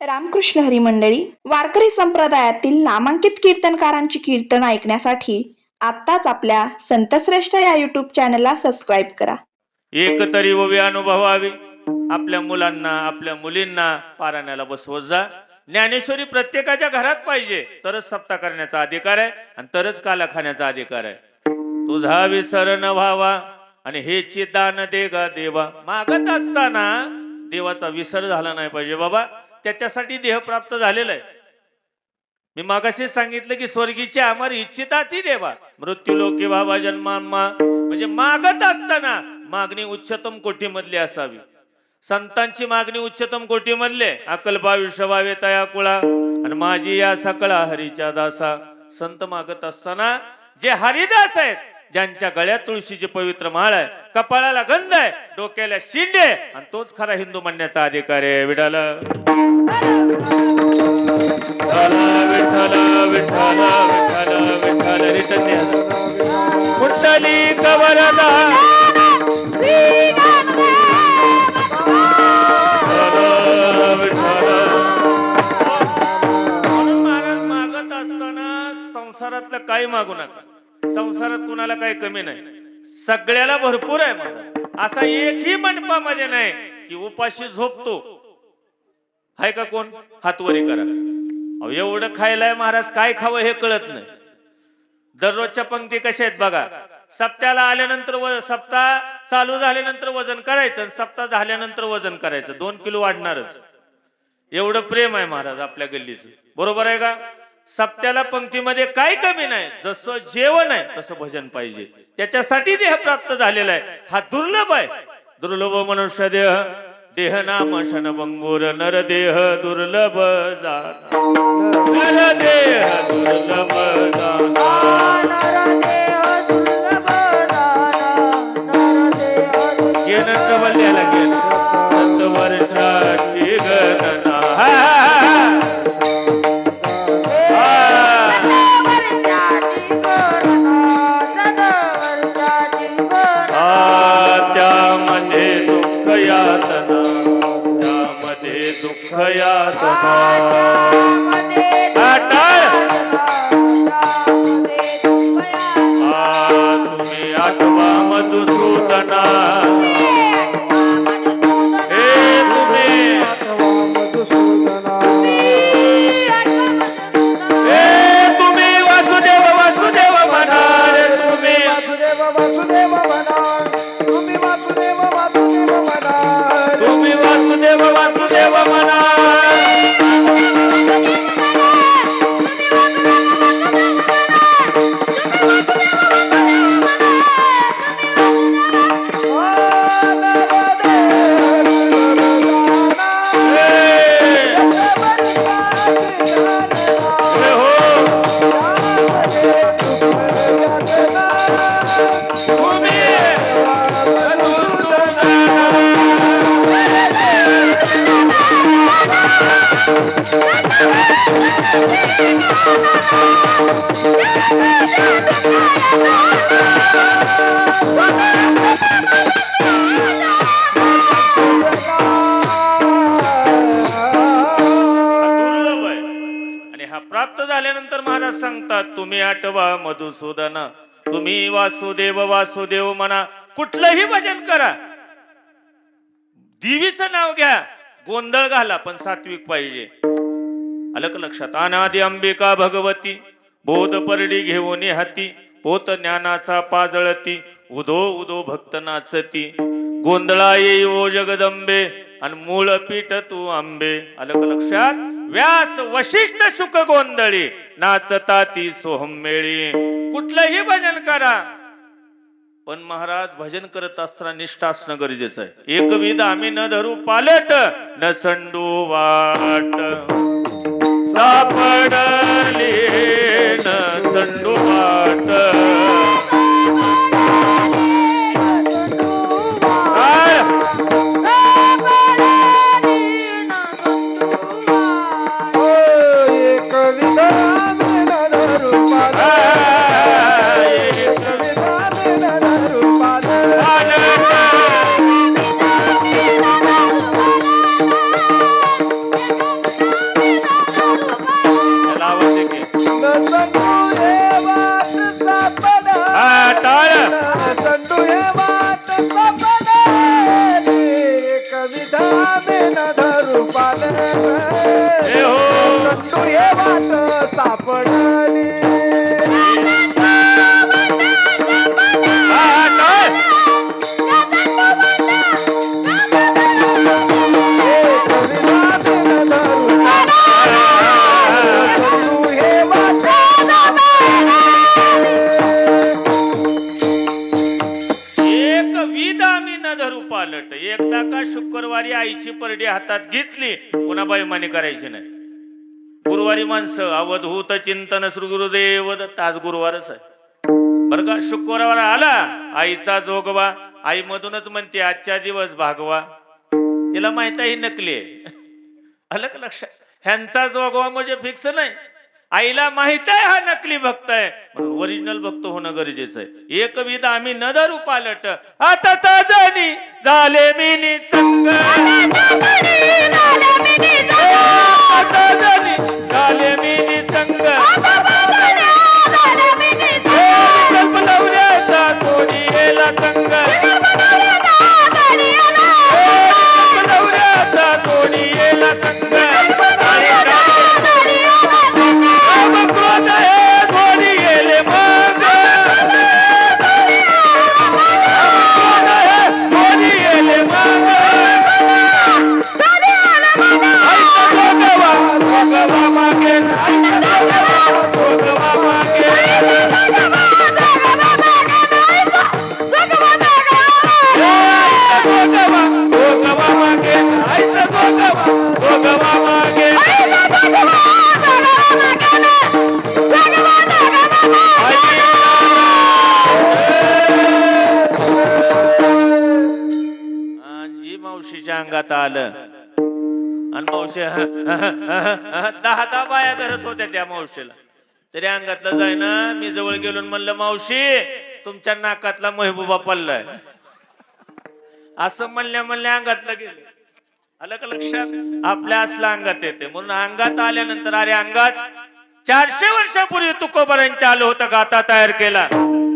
रामकृष्ण हरी मंडळी वारकरी संप्रदायातील नामांकित कीर्तनकारांची कीर्तन ऐकण्यासाठी आत्ताच आपल्या संतश्रेष्ठ या युट्यूब चॅनलला सबस्क्राईब करा. एक तरी ओवी अनुभवावी आपल्या मुलांना आपल्या मुलींना पारायणाला बसवत जा. ज्ञानेश्वरी प्रत्येकाच्या घरात पाहिजे तरच सप्ता करण्याचा अधिकार आहे आणि तरच काला खाण्याचा अधिकार आहे. तुझा विसर न व्हावा आणि हे चिदान दे गा देवा. मागत असताना देवाचा विसर झाला नाही पाहिजे बाबा. त्याच्यासाठी देह प्राप्त झालेला आहे. मी मागाशी सांगितलं की स्वर्गीची आम्हाला इच्छिता ती देवा. मृत्यू लोके बाबा जन्मांमा म्हणजे मागत असताना मागणी उच्चतम कोटीमधली असावी. संतांची मागणी उच्चतम कोटीमधले. अकल्पा विश्वावे तया कुळा. आणि माझी या सकळा हरीच्या दासा. संत मागत असताना जे हरिदास आहेत ज्यांच्या गळ्यात तुळशीची पवित्र माळ आहे कपाळाला गंध आहे डोक्याला शिंडे आणि तोच खरा हिंदू म्हणण्याचा अधिकार आहे. विडाल कुंडली कवरदा. म्हणून महाराज मागत असताना संसारातलं काही मागू नका. संसारात कुणाला काही कमी नाही. सगळ्याला भरपूर आहे महाराज. असा एकही मंडपामध्ये नाही की उपाशी झोपतो. हाय का कोण? हातवरी करा. अहो एवढं खायलाय महाराज काय खावं हे कळत नाही. दररोजच्या पंक्ती कशा आहेत बघा. सप्त्याला आल्यानंतर व सप्ताह चालू झाल्यानंतर वजन करायचं आणि सप्ताह झाल्यानंतर वजन करायचं. दोन किलो वाढणारच. एवढं प्रेम आहे महाराज आपल्या गल्लीचं. बरोबर आहे का? सप्त्याला पंक्तीमध्ये काही कमी नाही जसं जेवण आहे तसं भजन पाहिजे. त्याच्यासाठी देह प्राप्त झालेला आहे. हा दुर्लभ आहे. दुर्लभ मनुष्य देह देह नाम शनभंगूर नर देह दुर्लभ जा नर देह दुर्लभ यातना त्यामध्ये दुःख यातना टाळ. आ, तुम्ही आठवा मधुसूदना आणि हा प्राप्त झाल्यानंतर महाराज सांगतात तुम्ही आठवा मधुसूदन तुम्ही वासुदेव वासुदेव म्हणा कुठलंही भजन करा. देवीचं नाव घ्या गोंधळ घाला पण सात्विक पाहिजे. आलं का लक्षात अंबिका भगवती बोध परडी घेऊन हाती पोत ज्ञानाचा पाजळती उदो उदो भक्त नाचती. गोंधळा येई ओ जगदंबे आणि मूळ पीठ तू आंबे. अलक लक्षात व्यास वशिष्ठ सुख गोंधळी नाचता ती सोहमेळी कुठलंही भजन करा. पण महाराज भजन करत असताना निष्ठा असणं गरजेचं आहे. एकविध आम्ही न धरू पालट न संडू वाट. सापडली न संडू वाट हातात घेतली पुन्हा बैमानी करायची नाही. गुरुवारी माणसं अवधूत चिंतन श्री गुरुदेव दत्त आज गुरुवारच आहे. बर का शुक्रवार आला आईचा जोगवा आई मधूनच म्हणते आजच्या दिवस भागवा. तिला माहीत आहे नकली आहे. आलं का लक्षात ह्यांचा जोगवा म्हणजे फिक्स नाही. आईला माहीत आहे हा नकली भक्त आहे. म्हणून ओरिजिनल भक्त होणं गरजेचं आहे. एक विध आम्ही न धरू पालट आता झाले मी आणि मावशी दहा दहा बाया धरत होत्या त्या मावशीला. तरी अंगातलं जाय ना मी जवळ गेलो म्हणलं मावशी तुमच्या नाकातला महबूबा पडलाय. असं म्हणल्या म्हणल्या अंगातलं गेलं. आलं का लक्षात? आपल्या असला अंगात येते. म्हणून अंगात आल्यानंतर अरे अंगात चारशे वर्षापूर्वी तुकोबरांच्या आलं होतं गाता तयार केला?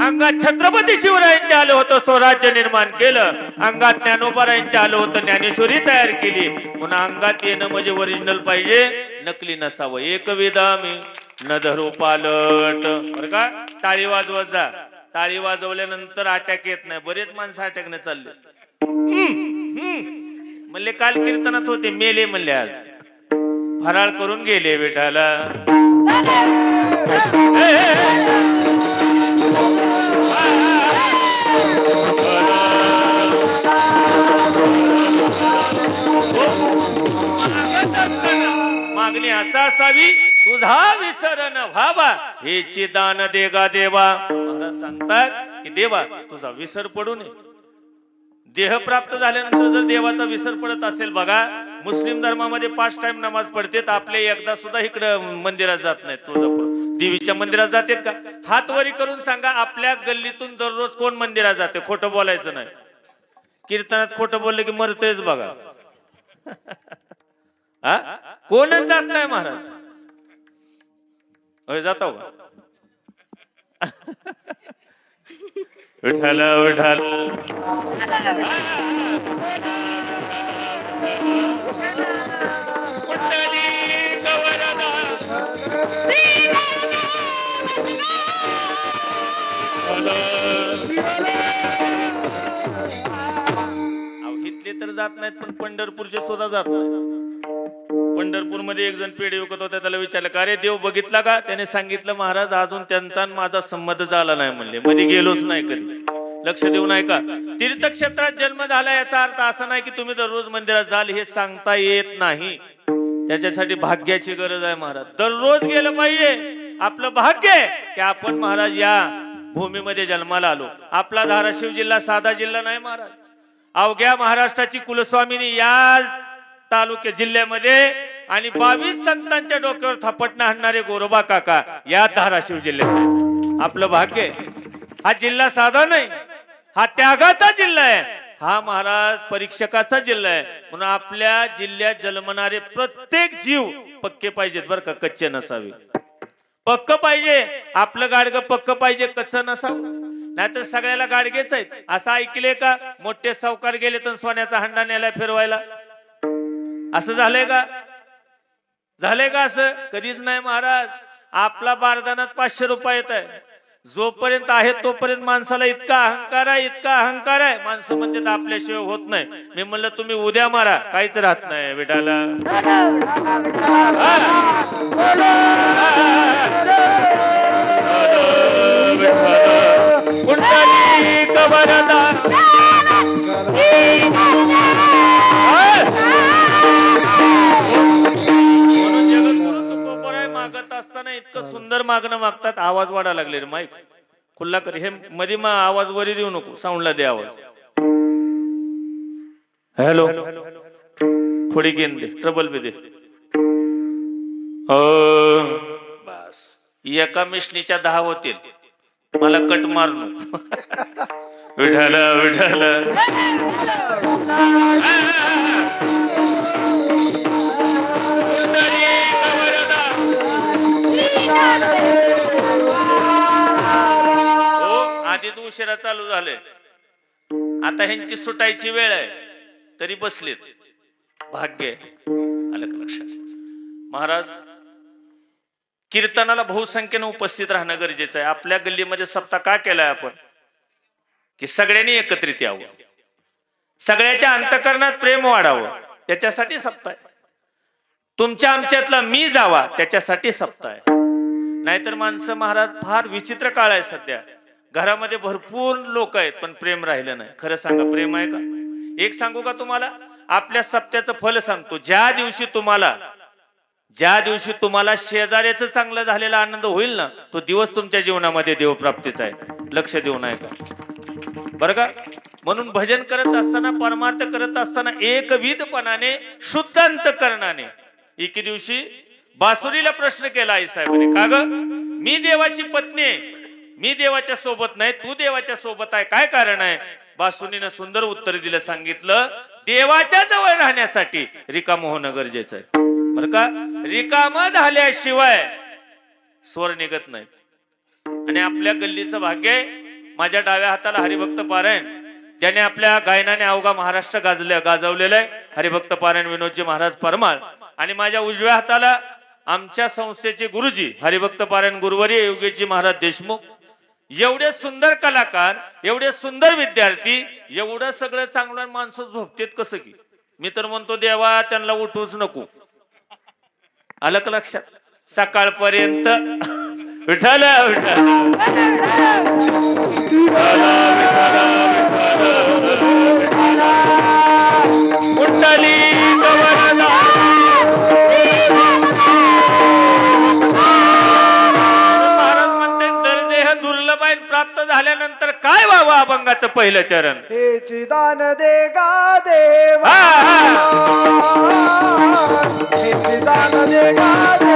अंगात छत्रपती शिवरायांच्या आलं होतं स्वराज्य निर्माण केलं. अंगात ज्ञानोबारायांच्या आलं होतं ज्ञानेश्वरी तयार केली. म्हणून अंगात येणं म्हणजे ओरिजिनल पाहिजे. नकली नसावं. एक मी न धरू पालट बरं का? टाळी वाजवत जा. टाळी वाजवल्यानंतर अटॅक येत नाही. बरेच माणसं अटॅकने चालले. म्हणले काल कीर्तनात होते. मेले म्हणले आज. फराळ करून गेले बेटाला. मागणी असा असावी तुझा विसरण व्हावा हे दान देगा देवा. महाराज सांगतात की देवा तुझा विसर पडू नये. देह प्राप्त झाल्यानंतर जर देवाचा विसर पडत असेल बघा मुस्लिम धर्मामध्ये पाच टाइम नमाज पडते आपले एकदा सुद्धा इकडं मंदिरात जात नाहीत तुळजापूर. देवीच्या मंदिरात जातेत का? हात वरी करून सांगा आपल्या गल्लीतून दररोज कोण मंदिरात जाते? खोटं बोलायचं नाही. कीर्तनात खोटं बोललं की मरतेच बघा. हा? कोणच जात नाही महाराज. होय जातो का विठाल विठाल तर जात नाहीत पण पंढरपूरचे सुद्धा जात नाही पंढरपूरमध्ये एक जण पेढे विकत होता त्याला विचारलं का रे देव बघितला का? त्याने सांगितलं महाराज अजून त्यांचा आणि माझा संमत झाला नाही म्हणले. मध्ये गेलोच नाही कधी. लक्ष देऊ नाही का तीर्थक्षेत्रात जन्म झाला याचा अर्थ असा नाही की तुम्ही दररोज मंदिरात जाल हे सांगता येत नाही. त्याच्यासाठी भाग्याची गरज आहे महाराज. दररोज गेलं पाहिजे. आपलं भाग्य आहे की आपण महाराज या भूमीमध्ये जन्माला आलो. आपला धाराशिव जिल्हा साधा जिल्हा नाही महाराज. अवघ्या महाराष्ट्राची कुलस्वामीने या तालुके जिल्ह्यामध्ये आणि बावीस संतांच्या डोक्यावर थापटणं आणणारे गोरोबा काका या धाराशिव जिल्ह्यात. आपलं भाग्य हा जिल्हा साधा नाही. हा त्यागाचा जिल्हा आहे. हा महाराज परीक्षकाचा जिल्हा आहे. म्हणून आपल्या जिल्ह्यात जन्मणारे प्रत्येक जीव पक्के पाहिजेत बरं का कच्चे नसावे. पक्क पाहिजे. आपलं गाडगं पक्क पाहिजे कच्च नसावं. नाहीतर सगळ्याला गाडगेच आहेत. असं ऐकले का? मोठे सावकार गेले तर सोन्याचा हंडा न्यायला फिरवायला. असं झालंय का? झाले का असं? कधीच नाही महाराज. आपला बारदानात पाचशे रुपये येत आहे. जोपर्यंत आहे तोपर्यंत माणसाला इतका अहंकार आहे इतका अहंकार आहे. माणसं म्हणतात आपल्याशिवाय होत नाही. मी म्हणलं तुम्ही उद्या मारा काहीच राहत नाही विडाला कुंडली इतकं सुंदर मागणं मागतात आवाज वाढा लागले रे माईक. खुल्ला कर हे मध्ये मग आवाज वरी देऊ नको साऊंडला दे आवाज. हॅलो थोडी गेन दे ट्रबल बी दे. हो बस. एका मिशनीच्या दहा होतील. मला कट मार नको. विठाला उशिरा चालू झाले. आता ह्यांची सुटायची वेळ आहे. तरी बसलीत. भाग्य आहे. आलं का लक्षात? महाराज कीर्तनाला बहुसंख्येनं उपस्थित राहणं गरजेचं आहे. आपल्या गल्लीमध्ये सप्ताह का केलाय आपण? की सगळ्यांनी एकत्रित यावं. सगळ्याच्या अंतकरणात प्रेम वाढावं. त्याच्यासाठी सप्ताह आहे. तुमच्या आमच्यातला मी जावा त्याच्यासाठी सप्ताह आहे. नाहीतर माणसं महाराज फार विचित्र काळ आहे सध्या. घरामध्ये भरपूर लोक आहेत पण प्रेम राहिलं नाही. खरं सांगा प्रेम आहे का? एक सांगू का तुम्हाला? आपल्या सप्त्याचं फल सांगतो. ज्या दिवशी तुम्हाला ज्या दिवशी तुम्हाला शेजाऱ्याचं चांगलं झालेला आनंद होईल ना तो दिवस तुमच्या जीवनामध्ये देवप्राप्तीचा आहे. लक्ष देऊ नये का बरं का? म्हणून भजन करत असताना परमार्थ करत असताना एकविधपणाने शुद्धांत करणाने एके दिवशी बासुरीला प्रश्न केला आई साहेबांनी का ग? मी देवाची पत्नी आहे. मी देवाच्या सोबत नाही तू देवाच्या सोबत आहे. काय कारण आहे? बासुनीनं सुंदर उत्तर दिलं सांगितलं देवाच्या जवळ राहण्यासाठी रिकाम होणं गरजेचं आहे. बरं का? रिकाम झाल्याशिवाय स्वर निघत नाहीत. आणि आपल्या गल्लीचं भाग्य माझ्या डाव्या हाताला हरिभक्त पारायण. ज्याने आपल्या गायनाने अवघा महाराष्ट्र गाजल्या गाजवलेलं आहे. हरिभक्त पारायण विनोदजी महाराज परमाळ. आणि माझ्या उजव्या हाताला आमच्या संस्थेचे गुरुजी हरिभक्त पारायण गुरुवरी योगेशजी महाराज देशमुख. एवढे सुंदर कलाकार एवढे सुंदर विद्यार्थी एवढं सगळं चांगलं माणसं झोपतेत कसं की? मी तर म्हणतो देवा त्यांना उठूच नको. आलं का लक्षात? सकाळपर्यंत विठल विठाल काय व्हावं अभंगाचं पहिलं चरण? हे चिदान दे गा देवा. हा, हे चिदान दे गा देवा.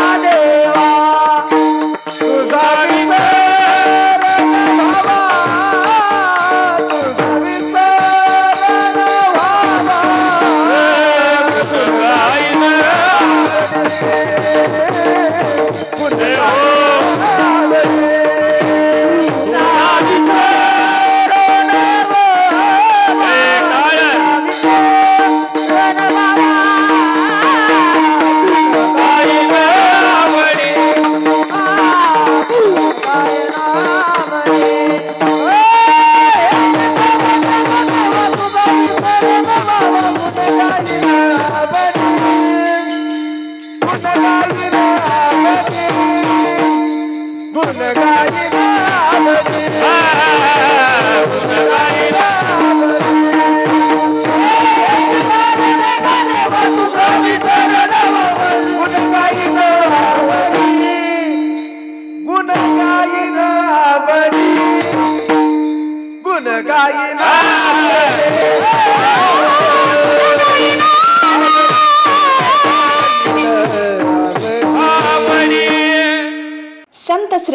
चिदान